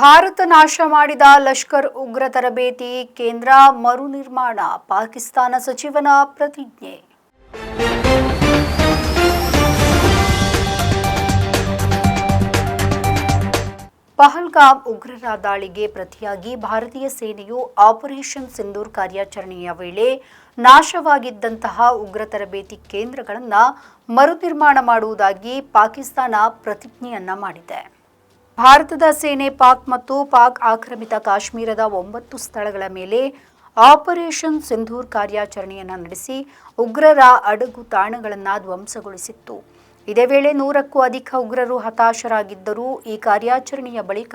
ಭಾರತ ನಾಶ ಮಾಡಿದ ಲಷ್ಕರ್ ಉಗ್ರ ತರಬೇತಿ ಕೇಂದ್ರ ಮರು ನಿರ್ಮಾಣ, ಪಾಕಿಸ್ತಾನ ಸಚಿವನ ಪ್ರತಿಜ್ಞೆ. ಪಹಲ್ಗಾಮ್ ಉಗ್ರರ ದಾಳಿಗೆ ಪ್ರತಿಯಾಗಿ ಭಾರತೀಯ ಸೇನೆಯು ಆಪರೇಷನ್ ಸಿಂಧೂರ್ ಕಾರ್ಯಾಚರಣೆಯ ವೇಳೆ ನಾಶವಾಗಿದ್ದಂತಹ ಉಗ್ರ ತರಬೇತಿ ಕೇಂದ್ರಗಳನ್ನು ಮರುನಿರ್ಮಾಣ ಮಾಡುವುದಾಗಿ ಪಾಕಿಸ್ತಾನ ಪ್ರತಿಜ್ಞೆಯನ್ನ ಮಾಡಿದೆ. ಭಾರತದ ಸೇನೆ ಪಾಕ್ ಮತ್ತು ಪಾಕ್ ಆಕ್ರಮಿತ ಕಾಶ್ಮೀರದ ಒಂಬತ್ತು ಸ್ಥಳಗಳ ಮೇಲೆ ಆಪರೇಷನ್ ಸಿಂಧೂರ್ ಕಾರ್ಯಾಚರಣೆಯನ್ನು ನಡೆಸಿ ಉಗ್ರರ ಅಡಗು ತಾಣಗಳನ್ನು ಧ್ವಂಸಗೊಳಿಸಿತ್ತು. ಇದೇ ವೇಳೆ ನೂರಕ್ಕೂ ಅಧಿಕ ಉಗ್ರರು ಹತಾಶರಾಗಿದ್ದರೂ ಈ ಕಾರ್ಯಾಚರಣೆಯ ಬಳಿಕ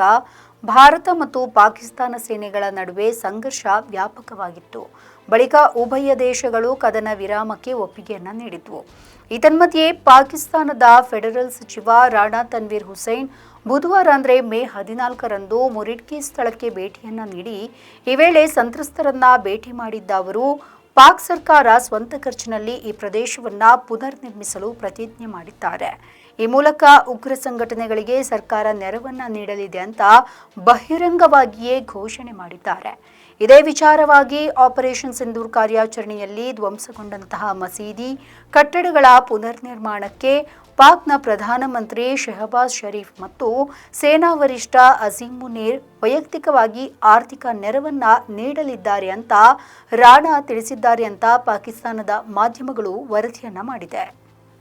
ಭಾರತ ಮತ್ತು ಪಾಕಿಸ್ತಾನ ಸೇನೆಗಳ ನಡುವೆ ಸಂಘರ್ಷ ವ್ಯಾಪಕವಾಗಿತ್ತು. ಬಳಿಕ ಉಭಯ ದೇಶಗಳು ಕದನ ವಿರಾಮಕ್ಕೆ ಒಪ್ಪಿಗೆಯನ್ನು ನೀಡಿದ್ವು. ಇದನ್ಮಧ್ಯೆ ಪಾಕಿಸ್ತಾನದ ಫೆಡರಲ್ ಸಚಿವ ರಾಣಾ ತನ್ವೀರ್ ಹುಸೈನ್ ಬುಧವಾರ ಅಂದರೆ ಮೇ ಹದಿನಾಲ್ಕರಂದು ಮುರಿಡ್ಕಿ ಸ್ಥಳಕ್ಕೆ ಭೇಟಿಯನ್ನು ನೀಡಿ ಈ ವೇಳೆ ಸಂತ್ರಸ್ತರನ್ನ ಭೇಟಿ ಮಾಡಿದ್ದ ಅವರು, ಪಾಕ್ ಸರ್ಕಾರ ಸ್ವಂತ ಖರ್ಚಿನಲ್ಲಿ ಈ ಪ್ರದೇಶವನ್ನು ಪುನರ್ ನಿರ್ಮಿಸಲು ಪ್ರತಿಜ್ಞೆ ಮಾಡಿದ್ದಾರೆ. ಈ ಮೂಲಕ ಉಗ್ರ ಸಂಘಟನೆಗಳಿಗೆ ಸರ್ಕಾರ ನೆರವನ್ನ ನೀಡಲಿದೆ ಅಂತ ಬಹಿರಂಗವಾಗಿಯೇ ಘೋಷಣೆ ಮಾಡಿದ್ದಾರೆ. ಇದೇ ವಿಚಾರವಾಗಿ ಆಪರೇಷನ್ ಸಿಂಧೂರ್ ಕಾರ್ಯಾಚರಣೆಯಲ್ಲಿ ಧ್ವಂಸಗೊಂಡಂತಹ ಮಸೀದಿ ಕಟ್ಟಡಗಳ ಪುನರ್ ನಿರ್ಮಾಣಕ್ಕೆ ಪಾಕ್ನ ಪ್ರಧಾನಮಂತ್ರಿ ಶೆಹಬಾಜ್ ಷರೀಫ್ ಮತ್ತು ಸೇನಾ ವರಿಷ್ಠ ಅಜೀಂ ಮುನೀರ್ ವೈಯಕ್ತಿಕವಾಗಿ ಆರ್ಥಿಕ ನೆರವನ್ನ ನೀಡಲಿದ್ದಾರೆ ಅಂತ ರಾಣಾ ತಿಳಿಸಿದ್ದಾರೆ ಅಂತ ಪಾಕಿಸ್ತಾನದ ಮಾಧ್ಯಮಗಳು ವರದಿಯನ್ನ ಮಾಡಿದೆ.